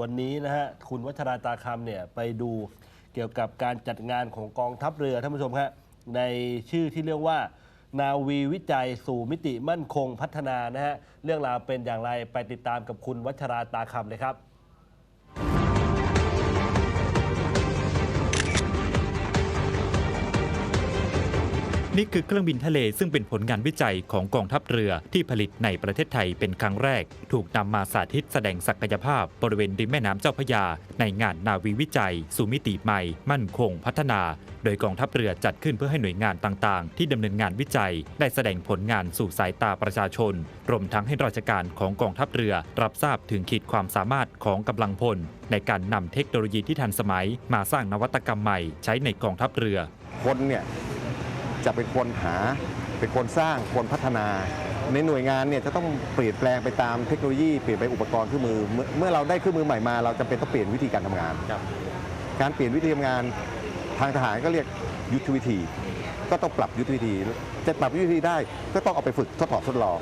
วันนี้นะฮะคุณวัชราตาคำเนี่ยไปดูเกี่ยวกับการจัดงานของกองทัพเรือท่านผู้ชมครับในชื่อที่เรียกว่า นาวีวิจัยสู่มิติมั่นคงพัฒนานะฮะเรื่องราวเป็นอย่างไรไปติดตามกับคุณวัชราตาคำเลยครับ นี่คือเครื่องบินทะเลซึ่งเป็นผลงานวิจัยของกองทัพเรือที่ผลิตในประเทศไทยเป็นครั้งแรก ถูกนำมาสาธิตแสดงศักยภาพบริเวณริมแม่น้ำเจ้าพยา ในงานนาวีวิจัยสู่มิติใหม่ มั่นคงพัฒนา โดยกองทัพเรือจัดขึ้นเพื่อให้หน่วยงานต่าง ๆ ที่ดำเนินงานวิจัย ได้แสดงผลงานสู่สายตาประชาชน รวมทั้งให้ราชการของกองทัพเรือ รับทราบถึงขีดความสามารถของกำลังพล ในการนำเทคโนโลยีที่ทันสมัย มาสร้างนวัตกรรมใหม่ ใช้ในกองทัพเรือคนเนี่ย จะเป็นคนหา เป็นคนสร้างคนพัฒนา ในหน่วยงานเนี่ยจะต้องเปลี่ยนแปลงไปตามเทคโนโลยีเปลี่ยนไปอุปกรณ์เครื่องมือ เมื่อเมื่อเราได้เครื่องมือใหม่มา เราจำเป็นต้องเปลี่ยนวิธีการทำงาน การเปลี่ยนวิธีทำงานทางทหารก็เรียกยุทธวิธี ก็ต้องปรับยุทธวิธี จะปรับยุทธวิธีได้ก็ต้องเอาไปฝึกทดสอบทดลอง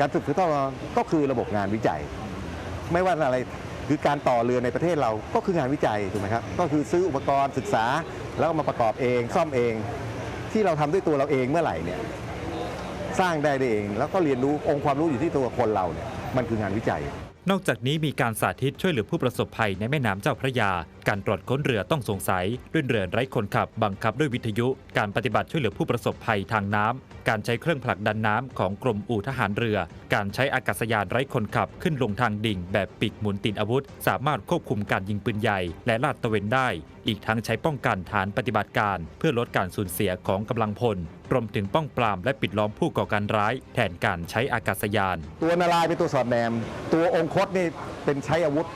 การฝึกทดลองก็คือระบบงานวิจัย ไม่ว่าอะไรคือการต่อเรือในประเทศเราก็คืองานวิจัยถูกไหมครับ ก็คือซื้ออุปกรณ์ศึกษาแล้วก็มาประกอบเองซ่อมเอง ที่เราทำด้วยตัวเราเองเมื่อไหร่เนี่ยสร้างได้เอง แล้วก็เรียนรู้องค์ความรู้อยู่ที่ตัวคนเราเนี่ยมันคืองานวิจัย นอกจากนี้มีการสาธิตช่วยเหลือผู้ประสบภัยในแม่น้ำเจ้าพระยา การตรวจค้นเรือต้องสงสัยด้วยเรือไร้คนขับ บังคับด้วยวิทยุ การปฏิบัติช่วยเหลือผู้ประสบภัยทางน้ำการใช้เครื่องผลักดันน้ำของกรมอู่ทหารเรือ การใช้อากาศยานไร้คนขับขึ้นลงทางดิ่ง แบบปีกหมุนตินอาวุธ สามารถควบคุมการยิงปืนใหญ่ และลาดตระเวนได้ อีกทั้งใช้ป้องกันฐานปฏิบัติการ เพื่อลดการสูญเสียของกำลังพลรวมถึงป้องปรามและปิดล้อมผู้ก่อการร้าย แทนการใช้อากาศยาน ตัวนารายณ์เป็นตัวสอดแนม ตัวองคตนี่เป็นใช้อาวุธ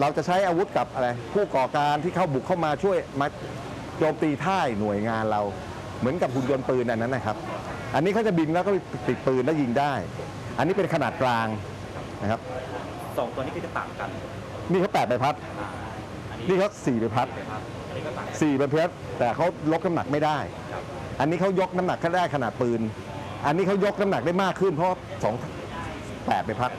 เราจะใช้อาวุธกับอะไรผู้ก่อการที่เข้าบุกเข้ามาช่วยมาโจมตีท่ายหน่วยงานเรา เหมือนกับหุ่นยนต์ปืนอันนั้นนะครับ อันนี้เขาจะบินแล้วก็ติดปืนแล้วยิงได้ อันนี้เป็นขนาดกลางนะครับสองตัวนี้ก็จะต่างกัน นี่เขาแปดใบพัด นี่เขาสี่ใบพัดสี่ใบพัดแต่เขาลดน้ำหนักไม่ได้ อันนี้เขายกน้ำหนักแค่ได้ขนาดปืน อันนี้เขายกน้ำหนักได้มากขึ้นเพราะสองแปดใบพัด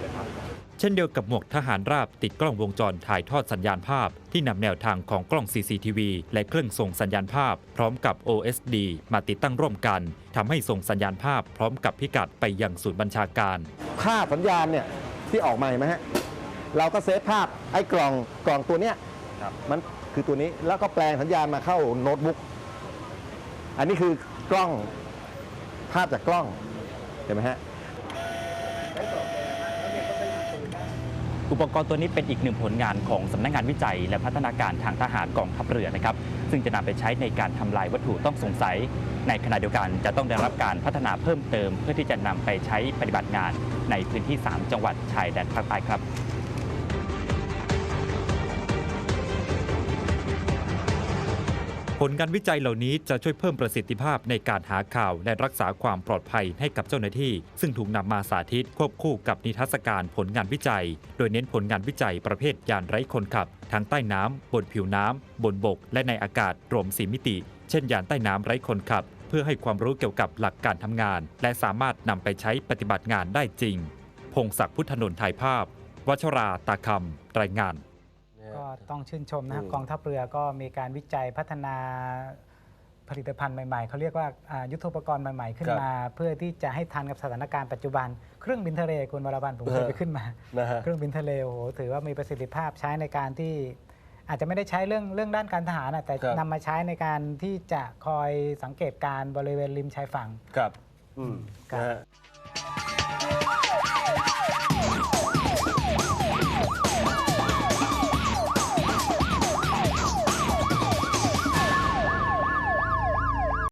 เช่นเดียวกับหมวกทหารราบติดกล้องวงจรถ่ายทอดสัญญาณภาพ ที่นำแนวทางของกล้อง CCTV และเครื่องส่งสัญญาณภาพ พร้อมกับ OSD มาติดตั้งร่วมกันทำให้ส่งสัญญาณภาพ พร้อมกับพิกัดไปยังศูนย์บัญชาการ ภาพสัญญาณเนี่ยที่ออกมาเห็นไหมฮะเราก็เซฟภาพไอ้กล่องกล่องตัวเนี้ย มันคือตัวนี้แล้วก็แปลงสัญญาณมาเข้าโน้ตบุ๊กอันนี้คือกล้องภาพจากกล้องเห็นไหมฮะอุปกรณ์ตัวนี้เป็นอีกหนึ่งผลงานของสำนักงานวิจัย และพัฒนาการทางทหารกองทัพเรือนะครับ ซึ่งจะนำไปใช้ในการทำลายวัตถุต้องสงสัย ในขณะเดียวกันจะต้องได้รับการพัฒนาเพิ่มเติม เพื่อที่จะนำไปใช้ปฏิบัติงานในพื้นที่ 3 จังหวัดชายแดนภาคใต้ครับ ผลการวิจัยเหล่านี้จะช่วยเพิ่มประสิทธิภาพในการหาข่าว และรักษาความปลอดภัยให้กับเจ้าหน้าที่ ซึ่งถูกนำมาสาธิตควบคู่กับนิทรรศการผลงานวิจัย โดยเน้นผลงานวิจัยประเภทยานไร้คนขับ ทั้งใต้น้ำบนผิวน้ำบนบก และในอากาศรวมสีมิติ เช่นยานใต้น้ำไร้คนขับ เพื่อให้ความรู้เกี่ยวกับหลักการทำงาน และสามารถนำไปใช้ปฏิบัติงานได้จริง พงศักดิ์พุทธนนท์ถ่ายภาพ วัชราตาคำรายงาน ต้องชื่นชมนะครับอืมกองทัพเรือก็มีการวิจัยพัฒนาผลิตภัณฑ์ใหม่ๆ เขาเรียกว่าอ่ายุทโธปกรณ์ใหม่ๆ ขึ้นมา เพื่อที่จะให้ทันกับสถานการณ์ปัจจุบัน เครื่องบินทะเลคุณวรพันธ์ผมเคยไปขึ้นมานะฮะเครื่องบินทะเลโอ้โหถือว่ามีประสิทธิภาพใช้ในการที่ อาจจะไม่ได้ใช้เรื่องเรื่องด้านการทหารนะแต่ครับนำมาใช้ในการที่จะคอยสังเกตการณ์บริเวณริมชายฝั่งครับ อืมครับนะฮะ